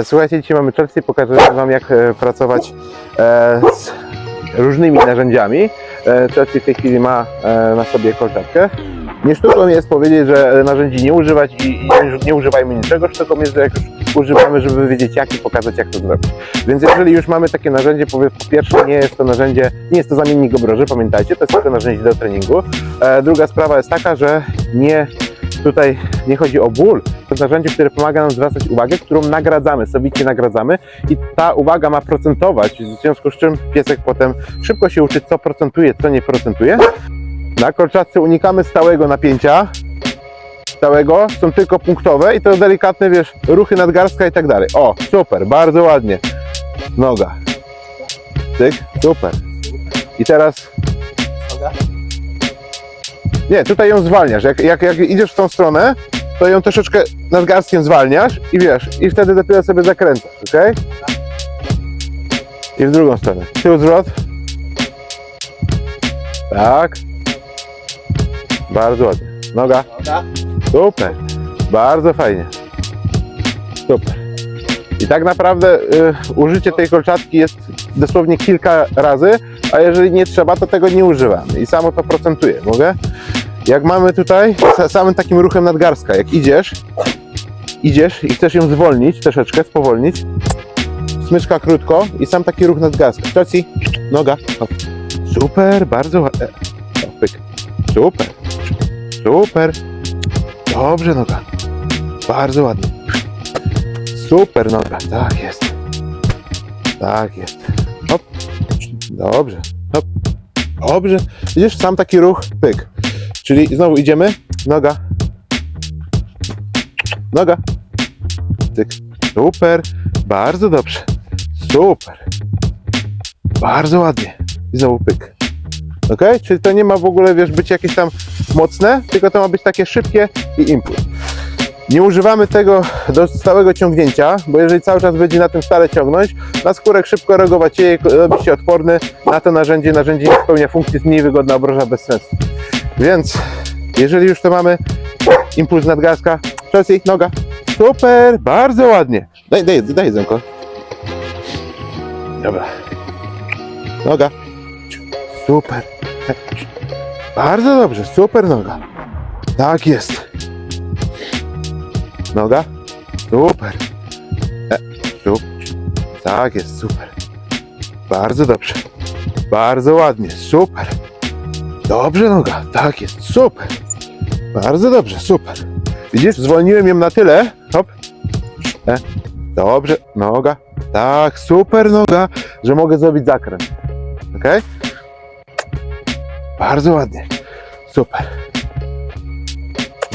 E, słuchajcie, dzisiaj mamy Chelsea, pokażę Wam jak e, pracować e, z różnymi narzędziami. Chelsea w tej chwili ma na sobie kolczatkę. Nie sztuką jest powiedzieć, że narzędzi nie używać i, nie, używajmy niczego, sztuką jest, że jak już używamy, żeby wiedzieć jak i pokazać jak to zrobić. Więc jeżeli już mamy takie narzędzie, po pierwsze nie jest to narzędzie, nie jest to zamiennik obroży, pamiętajcie, to jest tylko narzędzie do treningu. Druga sprawa jest taka, że nie tutaj nie chodzi o ból, to narzędzie, które pomaga nam zwracać uwagę, którą nagradzamy, sowicie nagradzamy i ta uwaga ma procentować, w związku z czym piesek potem szybko się uczy, co procentuje, co nie procentuje. Na kolczatce unikamy stałego napięcia, stałego, są tylko punktowe i to delikatne, wiesz, ruchy nadgarstka i tak dalej. O, super, bardzo ładnie. Noga. Tyk, super. I teraz Noga. Nie, tutaj ją zwalniasz. Jak, jak, jak idziesz w tą stronę, to ją troszeczkę nadgarstkiem zwalniasz i wiesz, i wtedy dopiero sobie zakręcasz, ok? I w drugą stronę. Tył zwrot. Tak. Bardzo ładnie. Noga. Super. Bardzo fajnie. Super. I tak naprawdę y, użycie tej kolczatki jest dosłownie kilka razy, a jeżeli nie trzeba, to tego nie używamy. I samo to procentuje. Mogę? Jak mamy tutaj sa- samym takim ruchem nadgarstka, jak idziesz, idziesz i chcesz ją zwolnić, troszeczkę spowolnić, smyczka krótko i sam taki ruch nadgarstka. Czoci, noga. Hop. Super, bardzo ładnie. Pyk. Super. Super. Dobrze noga. Bardzo ładnie. Super noga. Tak jest. Tak jest. Hop. Dobrze. Hop. Dobrze. Widzisz, sam taki ruch, pyk. Czyli znowu idziemy. Noga. Noga. Tyk. Super. Bardzo dobrze. Super. Bardzo ładnie. I znowu pyk. Ok? Czyli to nie ma w ogóle, wiesz, być jakieś tam mocne, tylko to ma być takie szybkie i impuls. Nie używamy tego do stałego ciągnięcia, bo jeżeli cały czas będzie na tym stale ciągnąć, na skórek szybko reagować robi się odporny na to narzędzie, narzędzie nie spełnia funkcji, jest mniej wygodna obroża bez sensu. Więc jeżeli już to mamy, impuls nadgarstka, Chelsea, noga, super, bardzo ładnie. Daj, daj, daj jedzonko. Dobra. Noga, super. Bardzo dobrze, super noga. Tak jest. Noga. Super. E, super. Tak jest, super. Bardzo dobrze. Bardzo ładnie, super. Dobrze noga, tak jest, super. Bardzo dobrze, super. Widzisz, zwolniłem ją na tyle. Hop. E, dobrze, noga. Tak, super noga, że mogę zrobić zakręt. Ok? Bardzo ładnie. Super.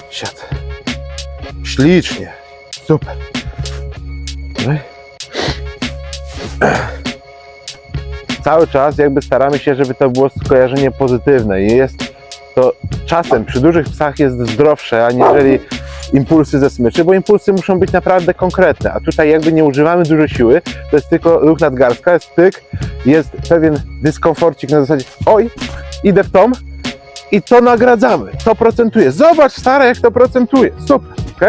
Siad. Ślicznie. Super. I- Cały czas jakby staramy się, żeby to było skojarzenie pozytywne i jest to czasem przy dużych psach jest zdrowsze, aniżeli impulsy ze smyczy, bo impulsy muszą być naprawdę konkretne, a tutaj jakby nie używamy dużo siły, to jest tylko ruch nadgarstka, jest pyk, jest pewien dyskomforcik na zasadzie oj, idę w tom i to nagradzamy, to procentuje. Zobacz stara jak to procentuje, super, ok?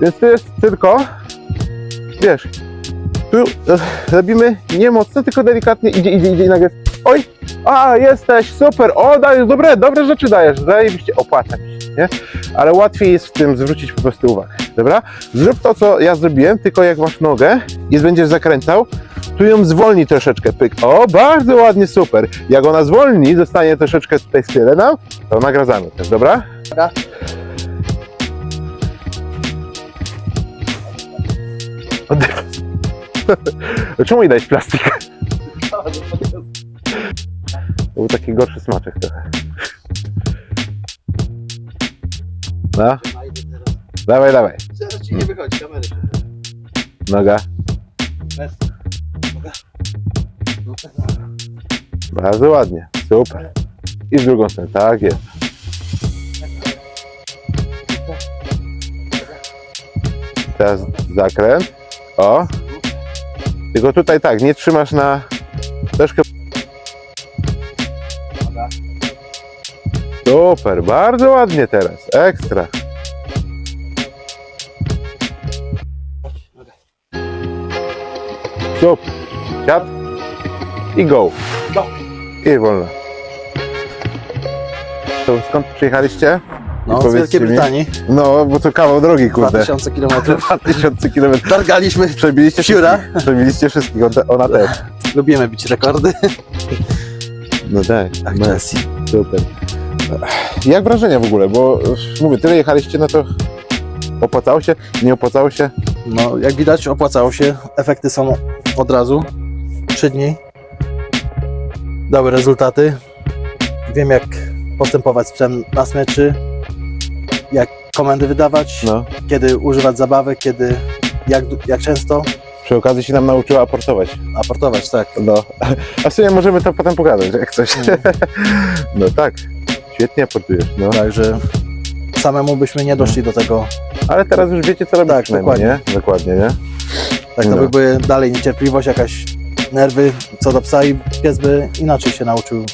Więc to jest tylko, wiesz, tu e, robimy nie mocno, tylko delikatnie idzie, idzie, idzie i nagle oj, a jesteś, super, o dajesz, dobre, dobre rzeczy dajesz, zajebiście, opłaca mi się, nie? Ale łatwiej jest w tym zwrócić po prostu uwagę, dobra? Zrób to, co ja zrobiłem, tylko jak masz nogę i będziesz zakręcał, tu ją zwolni troszeczkę, pyk, o, bardzo ładnie, super. Jak ona zwolni, zostanie troszeczkę tutaj nam, to nagradzamy też, dobra? Dobra. Czemu nie dać plastik? Był taki gorszy smaczek trochę. No, dawaj, dawaj. Zaraz ci nie wychodzi, kamery. Noga. Bez. Noga. Noga. Bardzo ładnie. Super. I z drugą stronę. Tak jest. Teraz zakręt. O. Tylko tutaj tak, nie trzymasz na troszkę. Noga. Super, bardzo ładnie teraz. Ekstra. Stop. Siad. I go. Go. I wolno. To skąd przyjechaliście? No, z Wielkiej. Brytanii. No, bo to kawał drogi, kurde. 2000 km. 2000 km. Targaliśmy. Przebiliście Siura. wszystkich. Przebiliście wszystkich, ona- ona też. Lubimy bić rekordy. No tak. Tak, no, super. Jak wrażenia w ogóle? Bo mówię, tyle jechaliście, no to opłacało się? Nie opłacało się? No, jak widać, opłacało się. Efekty są od razu. Trzy dni. Dały rezultaty. Wiem, jak postępować z psem na smyczy. Jak komendy wydawać. No. Kiedy używać zabawek, kiedy, jak, jak często Przy okazji się nam nauczyła aportować. aportować, tak. No. A w sumie możemy to potem pogadać, jak coś. No tak. Świetnie aportujesz, no. Także samemu byśmy nie doszli do tego. Ale teraz już wiecie, co robić Tak, przynajmniej, nie? Dokładnie, nie? Tak, to No. by były dalej niecierpliwość, jakaś nerwy co do psa i pies by inaczej się nauczył,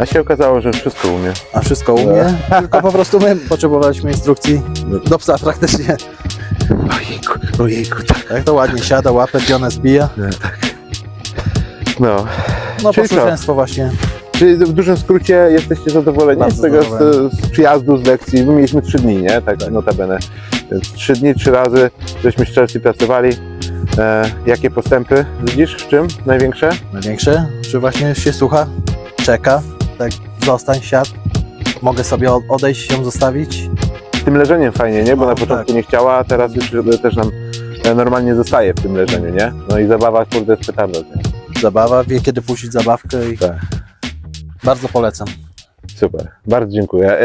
A się okazało, że wszystko umie. a wszystko umie. Tylko po prostu my potrzebowaliśmy instrukcji do psa praktycznie. Ojejku, ojejku, tak. Tak to ładnie siada, łapę, pionę zbija. No. No Czyli co? posłuszeństwo właśnie. Czyli w dużym skrócie jesteście zadowoleni Bardzo z tego, zadowoleni. z, z przyjazdu, z lekcji? My mieliśmy trzy dni, nie? Tak, notabene. Więc trzy dni, trzy razy, żeśmy z Chelsea pracowali. E, jakie postępy widzisz? W czym największe? Największe, że właśnie się słucha, czeka, tak zostań, siad. Mogę sobie od- odejść, ją zostawić. Z tym leżeniem fajnie, nie? Bo No, na początku tak. nie chciała, a teraz już też nam e, normalnie zostaje w tym leżeniu, nie? No i zabawa, kurde, z petardą, nie? Zabawa, wie kiedy puścić zabawkę i Tak. bardzo polecam. Super, bardzo dziękuję. E,